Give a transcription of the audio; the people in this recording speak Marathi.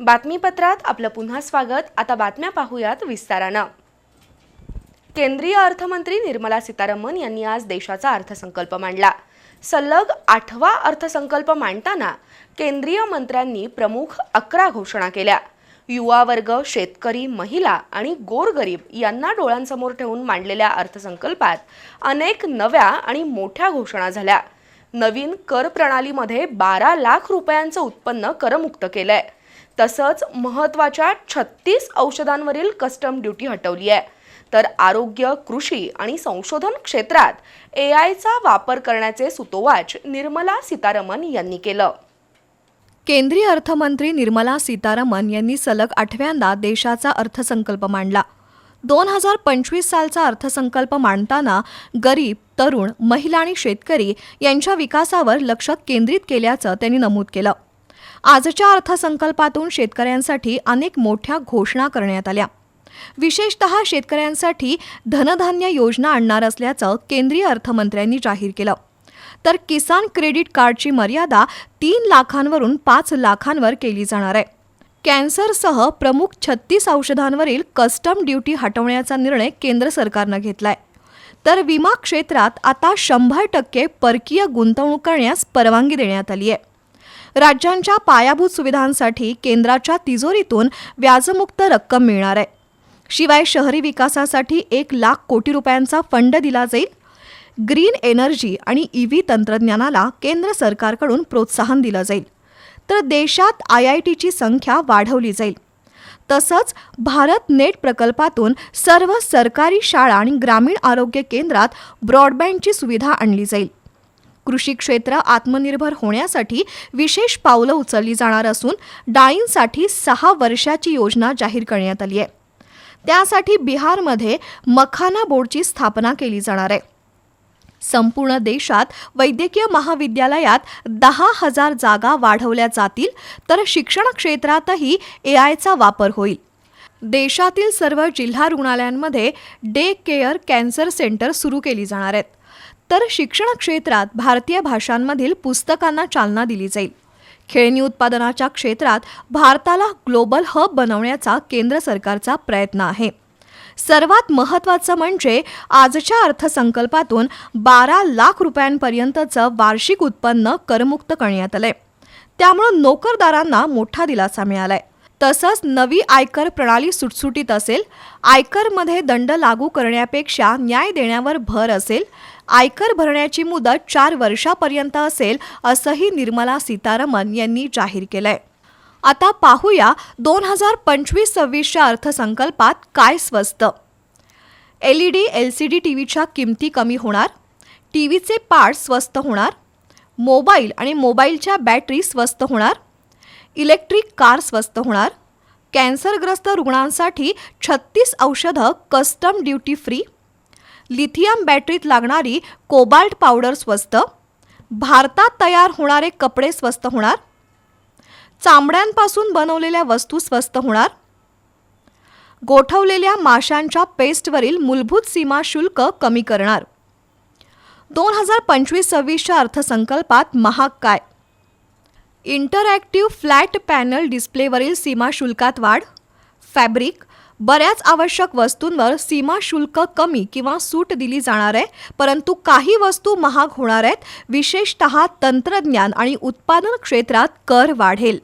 बातमीपत्रात आपलं पुन्हा स्वागत. आता बातम्या पाहूयात विस्तारानं. केंद्रीय अर्थमंत्री निर्मला सीतारामन यांनी आज देशाचा अर्थसंकल्प मांडला. सलग आठवा अर्थसंकल्प मांडताना केंद्रीय मंत्र्यांनी प्रमुख अकरा घोषणा केल्या. युवा वर्ग शेतकरी महिला आणि गोरगरीब यांना डोळ्यांसमोर ठेवून मांडलेल्या अर्थसंकल्पात अनेक नव्या आणि मोठ्या घोषणा झाल्या. नवीन कर प्रणालीमध्ये बारा लाख रुपयांचं उत्पन्न करमुक्त केलंय. तसंच महत्त्वाच्या छत्तीस औषधांवरील कस्टम ड्युटी हटवली आहे. तर आरोग्य कृषी आणि संशोधन क्षेत्रात ए आयचा वापर करण्याचे सुतोवाच निर्मला सीतारमन यांनी केलं. केंद्रीय अर्थमंत्री निर्मला सीतारमण यांनी सलग आठव्यांदा देशाचा अर्थसंकल्प मांडला. दोन हजार पंचवीस सालचा अर्थसंकल्प मांडताना गरीब तरुण महिला आणि शेतकरी यांच्या विकासावर लक्ष केंद्रित केल्याचं त्यांनी नमूद केलं. आजच्या अर्थसंकल्पातून शेतकऱ्यांसाठी अनेक मोठ्या घोषणा करण्यात आल्या. विशेषत शेतकऱ्यांसाठी धनधान्य योजना आणणार असल्याचं केंद्रीय अर्थमंत्र्यांनी जाहीर केलं. तर किसान क्रेडिट कार्डची मर्यादा तीन लाखांवरून पाच लाखांवर केली जाणार आहे. कॅन्सरसह प्रमुख छत्तीस औषधांवरील कस्टम ड्युटी हटवण्याचा निर्णय केंद्र सरकारनं घेतलाय. तर विमा क्षेत्रात आता शंभर टक्के परकीय गुंतवणूक करण्यास परवानगी देण्यात आली आहे राज्यांच्या पायाभूत सुविधांसाठी केंद्राच्या तिजोरीतून व्याजमुक्त रक्कम मिळणार आहे. शिवाय शहरी विकासासाठी एक लाख कोटी रुपयांचा फंड दिला जाईल. ग्रीन एनर्जी आणि ई व्ही तंत्रज्ञानाला केंद्र सरकारकडून प्रोत्साहन दिलं जाईल. तर देशात आय आय टीची संख्या वाढवली जाईल. तसंच भारत नेट प्रकल्पातून सर्व सरकारी शाळा आणि ग्रामीण आरोग्य केंद्रात ब्रॉडबँडची सुविधा आणली जाईल. कृषी क्षेत्र आत्मनिर्भर होण्यासाठी विशेष पावलं उचलली जाणार असून डाळींसाठी सहा वर्षाची योजना जाहीर करण्यात आली आहे. त्यासाठी बिहारमध्ये मखाना बोर्डची स्थापना केली जाणार आहे. संपूर्ण देशात वैद्यकीय महाविद्यालयात दहा हजार जागा वाढवल्या जातील तर शिक्षण क्षेत्रातही ए आयचा वापर होईल. देशातील सर्व जिल्हा रुग्णालयांमध्ये डे केअर कॅन्सर सेंटर सुरू केली जाणार आहेत. तर शिक्षण क्षेत्रात भारतीय भाषांमधील पुस्तकांना चालना दिली जाईल. खेळणी उत्पादनाच्या क्षेत्रात भारताला ग्लोबल हब बनवण्याचा केंद्र सरकारचा प्रयत्न आहे. सर्वात महत्त्वाचं म्हणजे आजच्या अर्थसंकल्पातून बारा लाख रुपयांपर्यंतचं वार्षिक उत्पन्न करमुक्त करण्यात आलंय. त्यामुळं नोकरदारांना मोठा दिलासा मिळालाय. तसंच नवी आयकर प्रणाली सुटसुटीत असेल आयकरमध्ये दंड लागू करण्यापेक्षा न्याय देण्यावर भर असेल आयकर भरण्याची मुदत चार वर्षापर्यंत असेल असंही निर्मला सीतारामन यांनी जाहीर केलंय. आता पाहूया दोन हजार पंचवीस सव्वीसच्या अर्थसंकल्पात काय स्वस्त. L E D L C D T व्हीच्या किमती कमी होणार टी व्हीचे पार्ट स्वस्त होणार मोबाईल आणि मोबाईलच्या बॅटरी स्वस्त होणार इलेक्ट्रिक कार स्वस्त होणार. कॅन्सरग्रस्त रुग्णांसाठी छत्तीस औषधं कस्टम ड्युटी फ्री. लिथियम बॅटरीत लागणारी कोबाल्ट पावडर स्वस्त. भारतात तयार होणारे कपडे स्वस्त होणार. चामड्यांपासून बनवलेल्या वस्तू स्वस्त होणार. गोठवलेल्या माशांच्या पेस्टवरील मूलभूत सीमा शुल्क कमी करणार. दोन हजार पंचवीस सव्वीसच्या अर्थसंकल्पात महाग काय? इंटरॅक्टिव्ह फ्लॅट पॅनल डिस्प्लेवरील सीमाशुल्कात वाढ? फॅब्रिक. बऱ्याच आवश्यक वस्तूंवर सीमा शुल्क कमी किंवा सूट दिली जाणार आहे परंतु काही वस्तू महाग होणार आहेत. विशेषत तंत्रज्ञान आणि उत्पादन क्षेत्रात कर वाढेल.